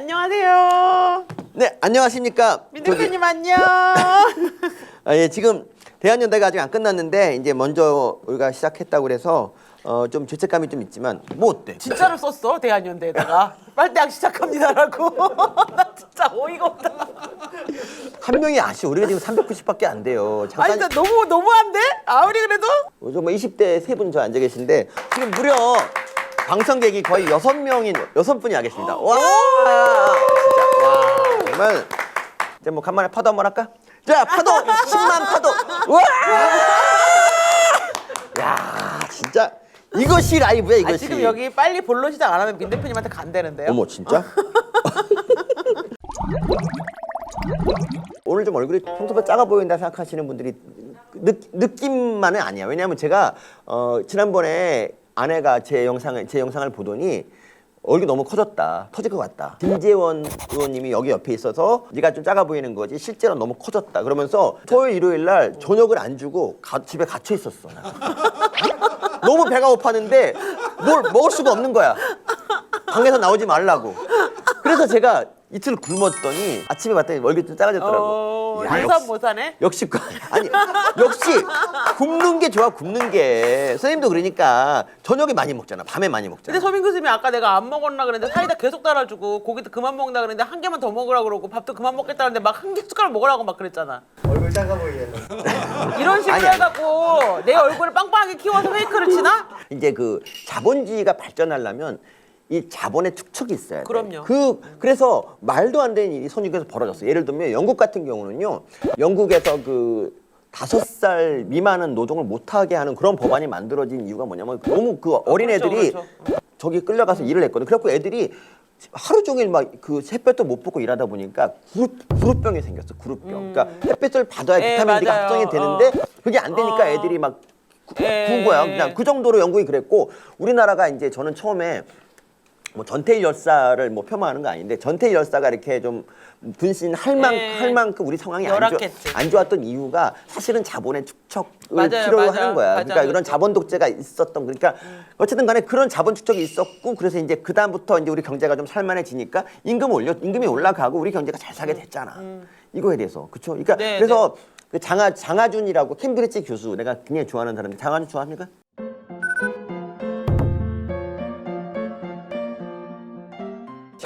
안녕하세요. 네, 안녕하십니까. 민 저기, 대표님 안녕. 아, 예, 지금 대한연대가 아직 안 끝났는데 이제 먼저 우리가 시작했다고 그래서 어, 좀 죄책감이 좀 있지만 뭐 어때? 진짜로 썼어 대한연대에다가 빨대학 시작합니다라고. 나 진짜 어이가 없다. 한 명이 아쉬워. 우리가 지금 390밖에 안 돼요. 아니 잠깐 나 너무 너무한데? 아무리 그래도 어, 정말 20대 세 분 저 앉아 계신데 지금 무려 방청객이 거의 여섯 명인 여섯 분이 와 계십니다. 와, 진짜 와 정말 이제 뭐 간만에 파도 한번 할까? 자 파도 10만 파도. 와, 야 진짜 이것이 라이브야 아, 이것이. 지금 여기 빨리 본론 시작 안 하면 민 대표님한테 간대는데요. 어머 진짜? 오늘 좀 얼굴이 평소보다 작아 보인다 생각하시는 분들이 느, 느낌만은 아니야. 왜냐하면 제가 어, 지난번에 아내가 제 영상을 제 영상을 보더니 얼굴이 너무 커졌다. 터질 것 같다. 김재원 의원님이 여기 옆에 있어서 네가 좀 작아 보이는 거지 실제로 너무 커졌다. 그러면서 토요일 일요일 날 저녁을 안 주고 가- 집에 갇혀 있었어. 나. 너무 배가 고팠는데 뭘 먹을 수가 없는 거야. 방에서 나오지 말라고. 그래서 제가 이틀 굶었더니 아침에 봤더니 얼굴이 좀 작아졌더라고. 어, 야, 유산 역시- 모사네. 역시 그- 아니 역시 굶는 게 좋아 굶는 게 선생님도 그러니까 저녁에 많이 먹잖아 밤에 많이 먹잖아 근데 서민교 쌤이 아까 내가 안 먹었나 그랬는데 사이다 계속 따라주고 고기도 그만 먹는다 그랬는데 한 개만 더 먹으라 그러고 밥도 그만 먹겠다 그랬는데 막 한 개 숟가락 먹으라고 막 그랬잖아. 얼굴 작아 보이게. 이런 식으로 아니, 아니. 해갖고 내 얼굴을 빵빵하게 키워서 페이크를 치나? 이제 그 자본주의가 발전하려면 이 자본의 축척이 있어야 돼. 그럼요. 그 그래서 말도 안 되는 일이 선진국에서 벌어졌어. 예를 들면 영국 같은 경우는요. 영국에서 그 다섯 살 미만은 노동을 못하게 하는 그런 법안이 만들어진 이유가 뭐냐면 너무 그 어린 그렇죠, 애들이 그렇죠. 저기 끌려가서 일을 했거든. 그래갖고 애들이 하루 종일 막 그 햇볕도 못 보고 일하다 보니까 그룹, 그룹병이 생겼어. 그룹병. 그러니까 햇빛을 받아야 예, 비타민 D가 맞아요. 합성이 되는데 그게 안 되니까 어. 애들이 막 구- 예. 구운 거야. 그냥 그 정도로 영국이 그랬고 우리나라가 이제 저는 처음에 뭐 전태일 열사를 뭐 폄하하는 거 아닌데 전태일 열사가 이렇게 좀 분신할 만 예. 할 만큼 우리 상황이 안, 좋, 열악했지. 안 좋았던 이유가 사실은 자본의 축척을 맞아요, 필요로 맞아요. 하는 거야. 그러니까 이런 자본 독재가 있었던 그러니까 어쨌든 간에 그런 자본 축척이 있었고 그래서 이제 그 다음부터 이제 우리 경제가 좀 살만해지니까 임금 올려 임금이 올라가고 우리 경제가 잘 살게 됐잖아. 이거에 대해서 그렇죠. 그러니까 음. 네, 그래서 그 장하 장하준이라고 캠브리지 교수 내가 굉장히 좋아하는 사람인데 장하준 좋아합니까?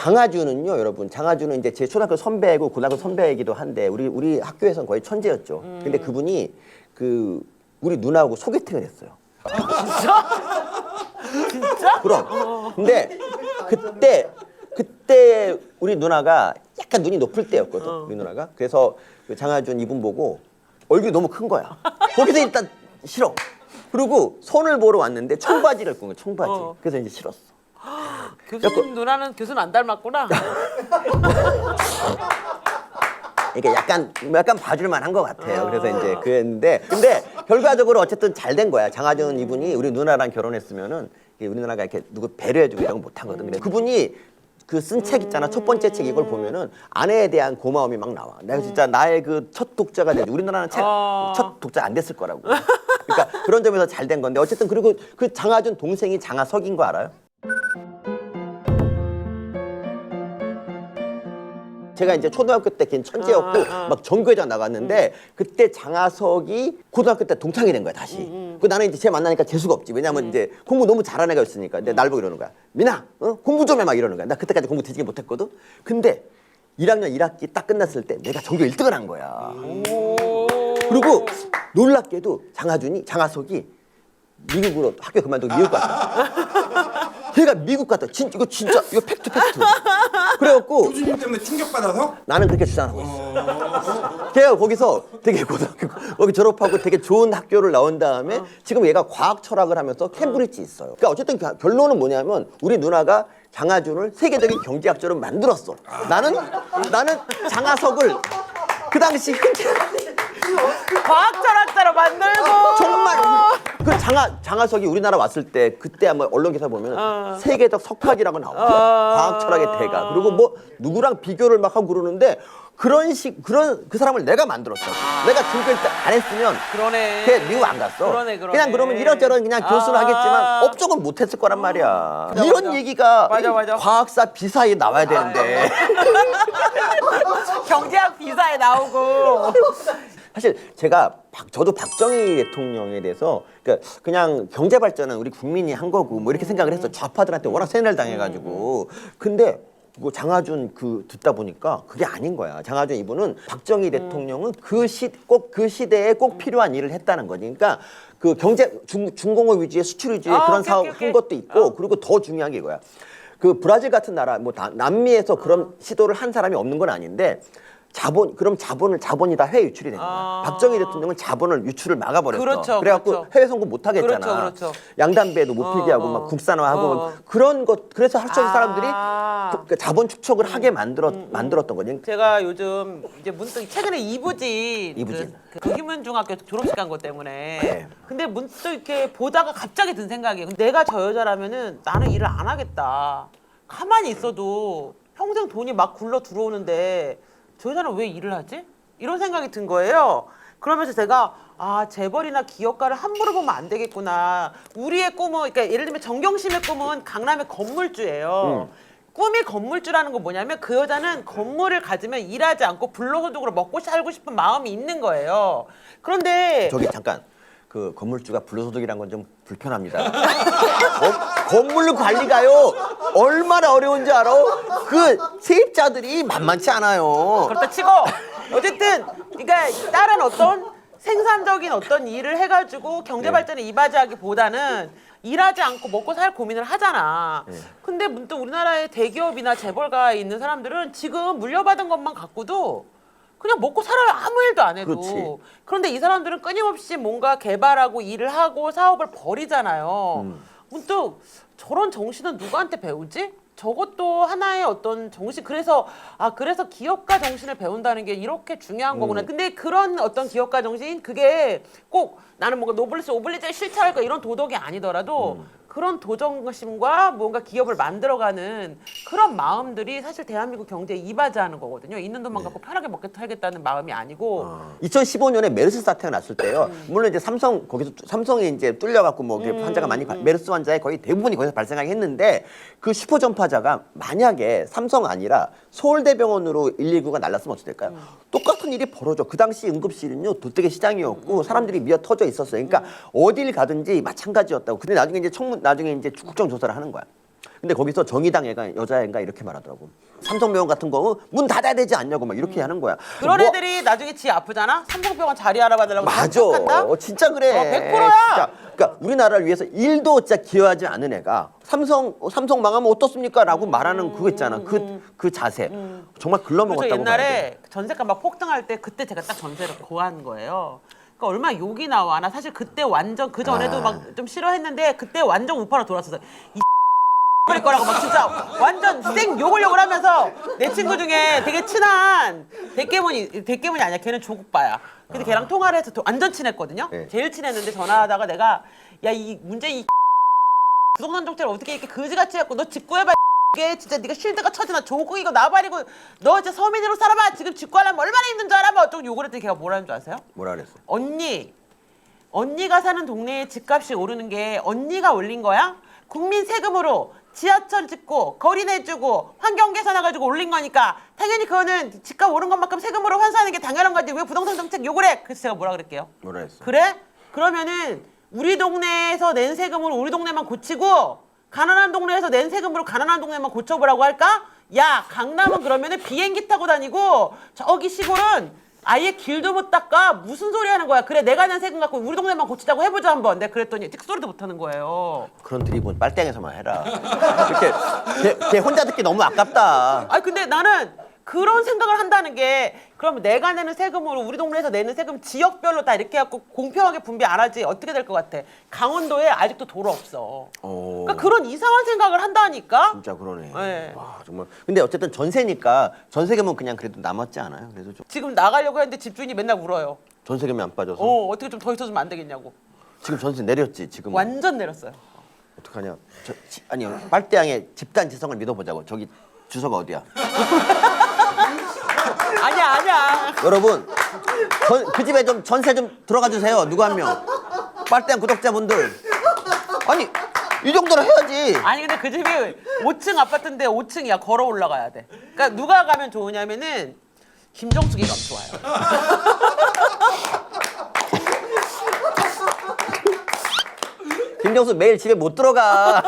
장하준은요, 여러분. 장하준은 이제 제 초등학교 선배이고 고등학교 선배이기도 한데 우리 우리 학교에서는 거의 천재였죠. 근데 그분이 그 우리 누나하고 소개팅을 했어요. 진짜? 그럼. 근데 그때 그때 우리 누나가 약간 눈이 높을 때였거든. 우리 누나가. 그래서 그 장하준 이분 보고 얼굴이 너무 큰 거야. 거기서 일단 싫어. 그리고 손을 보러 왔는데 청바지를 입고 온 거야. 청바지. 어. 그래서 이제 싫었어. 교수님 누나는 교수는 안 닮았구나. 그러니까 약간 약간 봐줄 만한 것 같아요. 그래서 이제 그랬는데 근데 결과적으로 어쨌든 잘 된 거야. 장하준 이분이 우리 누나랑 결혼했으면은 이게 우리 누나가 이렇게 누구 배려해주고 이런 거 못 하거든. 근데 그분이 그 쓴 책 있잖아. 첫 번째 책 이걸 보면은 아내에 대한 고마움이 막 나와. 내가 진짜 나의 그 첫 독자가 되지. 우리나라는 책 어. 첫 독자 안 됐을 거라고. 그러니까 그런 점에서 잘 된 건데 어쨌든 그리고 그 장하준 동생이 장하석인 거 알아요? 제가 이제 초등학교 때 걔는 천재였고 아, 아. 막 전교회장 나갔는데 그때 장하석이 고등학교 때 동창이 된 거야 다시. 그 나는 이제 쟤 만나니까 재수가 없지. 왜냐면 이제 공부 너무 잘하는 애가 있으니까. 근데 날 보고 이러는 거야. 민아, 어? 공부 좀 해 막 이러는 거야. 나 그때까지 공부 되게 못했거든. 근데 1학년 1학기 딱 끝났을 때 내가 전교 1등을 한 거야. 그리고 놀랍게도 장하준이 장하석이 미국으로 학교 그만두고 미국 갔다. 걔가 미국 갔다. 진 이거 진짜 이거 팩트 팩트. 그래갖고 교수님 때문에 충격받아서 나는 그렇게 주장하고 있어. 걔가 거기서 되게 고등학교 거기 졸업하고 되게 좋은 학교를 나온 다음에 지금 얘가 과학 철학을 하면서 캠브리지 있어요. 그러니까 어쨌든 겨- 결론은 뭐냐면 우리 누나가 장하준을 세계적인 경제학자로 만들었어. 나는 나는 장하석을 그 당시 흔치 과학 철학자로 만들고 정말 그 장하 장하석이 우리나라 왔을 때 그때 한번 언론 기사 보면 어. 세계적 석학이라고 나오죠. 어. 과학 철학의 대가. 그리고 뭐 누구랑 비교를 막 하고 그러는데 그런 식 그런 그 사람을 내가 만들었어. 내가 지금까지 안 했으면 그러네. 걔 미국 안 갔어. 그러네, 그러네. 냥 그러면 이런저런 그냥 교수를 아. 하겠지만 업적은 못 했을 거란 말이야. 맞아, 이런 맞아. 얘기가 맞아, 맞아. 과학사 비사에 나와야 되는데. 경제학 비사에 나오고. 사실 제가 박- 저도 박정희 대통령에 대해서 그러니까 그냥 경제 발전은 우리 국민이 한 거고 뭐 이렇게 생각을 했어. 좌파들한테 워낙 세뇌를 당해가지고. 근데 뭐 장하준 그 듣다 보니까 그게 아닌 거야. 장하준 이분은 박정희 대통령은 그 시 꼭 그 시대에 꼭 필요한 일을 했다는 거지. 그러니까 그 경제 중, 중공업 위주의 수출 위주의 아, 그런 오케이, 사업 오케이, 오케이. 한 것도 있고 그리고 더 중요한 게 이거야. 그 브라질 같은 나라 뭐 다- 남미에서 그런 시도를 한 사람이 없는 건 아닌데 자본 그럼 자본을 자본이 다 해외 유출이 되는 거야. 아. 박정희 대통령은 자본을 유출을 막아버렸어. 그렇죠, 그래갖고 그렇죠. 해외 송금 못 하겠잖아. 그렇죠, 그렇죠. 양담배도 못 피게 어, 하고 어. 막 국산화하고 어. 막 그런 것 그래서 할수 없는 사람들이 아. 그- 그 자본 축적을 하게 만들었 만들었던 거지. 제가 요즘 이제 문득 최근에 이부진 이부진. 그, 그 희문중학교 졸업식 간 것 때문에 네. 근데 문득 이렇게 보다가 갑자기 든 생각이 내가 저 여자라면은 나는 일을 안 하겠다 가만히 있어도 평생 돈이 막 굴러 들어오는데 저 여자는 왜 일을 하지? 이런 생각이 든 거예요. 그러면서 제가 아 재벌이나 기업가를 함부로 보면 안 되겠구나. 우리의 꿈은 그러니까 예를 들면 정경심의 꿈은 강남의 건물주예요. 꿈이 건물주라는 건 뭐냐면 그 여자는 건물을 가지면 일하지 않고 불로소득으로 먹고 살고 싶은 마음이 있는 거예요. 그런데 저기 잠깐 그 건물주가 불로소득이란 건 좀 불편합니다. 거- 건물 관리가요 얼마나 어려운지 알아? 그 세입자들이 만만치 않아요. 그렇다 치고 어쨌든 그러니까 다른 어떤 생산적인 어떤 일을 해가지고 경제 발전에 이바지하기보다는 일하지 않고 먹고 살 고민을 하잖아. 근데 문득 우리나라의 대기업이나 재벌가에 있는 사람들은 지금 물려받은 것만 갖고도 그냥 먹고 살아요. 아무 일도 안 해도. 그렇지. 그런데 이 사람들은 끊임없이 뭔가 개발하고 일을 하고 사업을 벌이잖아요. 문득 저런 정신은 누구한테 배우지? 저것도 하나의 어떤 정신 그래서 아 그래서 기업가 정신을 배운다는 게 이렇게 중요한 거구나. 근데 그런 어떤 기업가 정신 그게 꼭 나는 뭔가 노블리스 오블리제를 실천할 거 이런 도덕이 아니더라도 그런 도전심과 뭔가 기업을 만들어가는 그런 마음들이 사실 대한민국 경제에 이바지하는 거거든요. 있는 돈만 갖고 편하게 먹게 살겠다는 마음이 아니고 2015년에 메르스 사태가 났을 때요. 음. 물론 이제 삼성 거기서 뚜- 삼성이 이제 뚫려갖고 뭐 이렇게 환자가 많이 발- 메르스 환자의 거의 대부분이 거기서 발생하게 했는데 그 슈퍼 전파자가 만약에 삼성 아니라 서울대병원으로 119가 날랐으면 어떻게 될까요? 음. 똑같 은 일이 벌어져. 그 당시 응급실은요 도떼기 시장이었고 음. 사람들이 미어 터져 있었어요. 그러니까 어딜 가든지 마찬가지였다고. 근데 나중에 이제 청문 나중에 이제 국정 조사를 하는 거야. 근데 거기서 정의당 애가 여자애가 이렇게 말하더라고. 삼성병원 같은 거 문 닫아야 되지 않냐고 막 이렇게 하는 거야. 음. 그런 뭐- 애들이 나중에 지 아프잖아. 삼성병원 자리 알아봐달라고 맞아. 한다. 진짜 그래. 어, 100% 야. 진짜. 그러니까 우리나라를 위해서 일도 진짜 기여하지 않은 애가 삼성 어, 삼성 망하면 어떻습니까?라고 말하는 그거 있잖아. 그 그 자세. 정말 그래서 글러먹었다고 봐야 돼. 옛날에 전세가 막 폭등할 때 그때 제가 딱 전세를 구한 거예요. 그러니까 얼마나 욕이 나와. 나 사실 그때 완전 그 전에도 아. 막좀 싫어했는데 그때 완전 우파로 돌았었어. 이 그럴 거라고 막 진짜 완전 생 욕을 욕을 하면서 내 친구 중에 되게 친한 대깨문이 대깨문이 아니야. 걔는 조국바야. 근데 걔랑 통화를 해서 도- 완전 친했거든요. 네. 제일 친했는데 전화하다가 내가 야 이 문제 이 부동산 정책을 어떻게 이렇게 그지같이 해갖고 너 직구해봐 이게 진짜 네가 쉴드가 처지나 조국 이거 나발이고 너 진짜 서민으로 살아봐 지금 직구하려면 얼마나 힘든 줄 알아? 뭐 어쩌고 욕을 했더니 걔가 뭐라는 줄 아세요? 뭐라 그랬어? 언니 언니가 사는 동네에 집값이 오르는 게 언니가 올린 거야? 국민 세금으로 지하철 짓고 거리 내주고 환경 개선해가지고 올린 거니까 당연히 그거는 집값 오른 것만큼 세금으로 환수하는 게 당연한 거지 왜 부동산 정책 욕을 해? 그래서 제가 뭐라 그럴게요 뭐라 했어? 그래? 그러면은 우리 동네에서 낸 세금으로 우리 동네만 고치고 가난한 동네에서 낸 세금으로 가난한 동네만 고쳐보라고 할까? 야 강남은 그러면은 비행기 타고 다니고 저기 시골은 아예 길도 못 닦아 무슨 소리 하는 거야 그래 내가 낸 세금 갖고 우리 동네만 고치자고 해보자 한번 내가 그랬더니 틱소리도 못 하는 거예요 그런 드립은 빨땡에서만 해라. 이렇게 걔, 걔 혼자 듣기 너무 아깝다. 아니 근데 나는 그런 생각을 한다는 게 그러면 내가 내는 세금으로 우리 동네에서 내는 세금 지역별로 다 이렇게 해갖고 공평하게 분배 안 하지 어떻게 될 것 같아 강원도에 아직도 도로 없어 어, 그러니까 그런 이상한 생각을 한다니까 진짜 그러네. 네. 와 정말. 근데 어쨌든 전세니까 전세금은 그냥 그래도 남았지 않아요? 그래도 좀 지금 나가려고 했는데 집주인이 맨날 울어요 전세금이 안 빠져서. 어 어떻게 좀 더 있어주면 안 되겠냐고 지금 전세 내렸지 지금. 완전 내렸어요. 어떡하냐? 저, 지- 아니요 빨대양의 집단 지성을 믿어보자고. 저기 주소가 어디야? 아니야 아니야. 여러분 전- 그 집에 좀 전세 좀 들어가 주세요. 누구 한 명. 빨대양 구독자분들. 아니 이 정도는 해야지. 아니 근데 그 집이 5층 아파트인데 5층이야 걸어 올라가야 돼. 그러니까 누가 가면 좋으냐면은 김정숙이 가면 좋아요. 김정수 매일 집에 못 들어가.